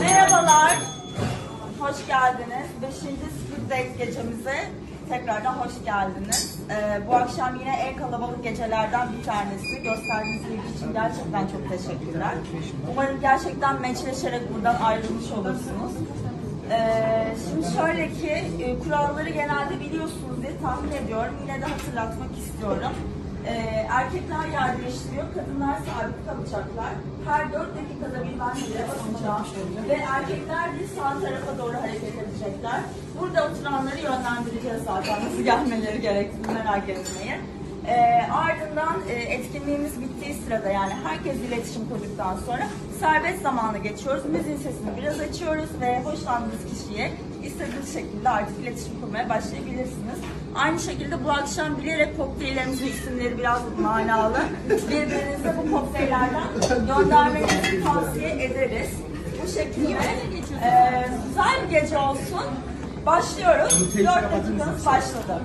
Merhabalar. Hoş geldiniz. Beşinci Speed Date gecemize tekrardan hoş geldiniz. Ee, bu akşam yine en kalabalık gecelerden bir tanesi. Gösterdiğiniz ilgi için gerçekten çok teşekkürler. Umarım gerçekten meçleşerek buradan ayrılmış olursunuz. Ee, şimdi şöyle ki e, kuralları genelde biliyorsunuz diye tahmin ediyorum. Yine de hatırlatmak istiyorum. Ee, erkekler yer değiştiriyor, kadınlar sabit kalacaklar. Her 4 dakikada bir ben zile basacağım. Ve erkekler de sağ tarafa doğru hareket edecekler. Burada oturanları yönlendireceğiz zaten nasıl gelmeleri gerektiğini merak etmeyin. Ee, ardından e, etkinliğimiz bittiği sırada yani herkes iletişim kurduktan sonra serbest zamanı geçiyoruz. Müziğin sesini biraz açıyoruz ve hoşlandığınız kişiye istediğiniz şekilde artık iletişim kurmaya başlayabilirsiniz. Aynı şekilde bu akşam bilerek kokteyllerimizin isimleri biraz manalı. Birbirinize bu kokteyllerden göndermenizi tavsiye ederiz. Bu şekilde e, güzel bir gece olsun. Başlıyoruz. 4 dakikamız başladı.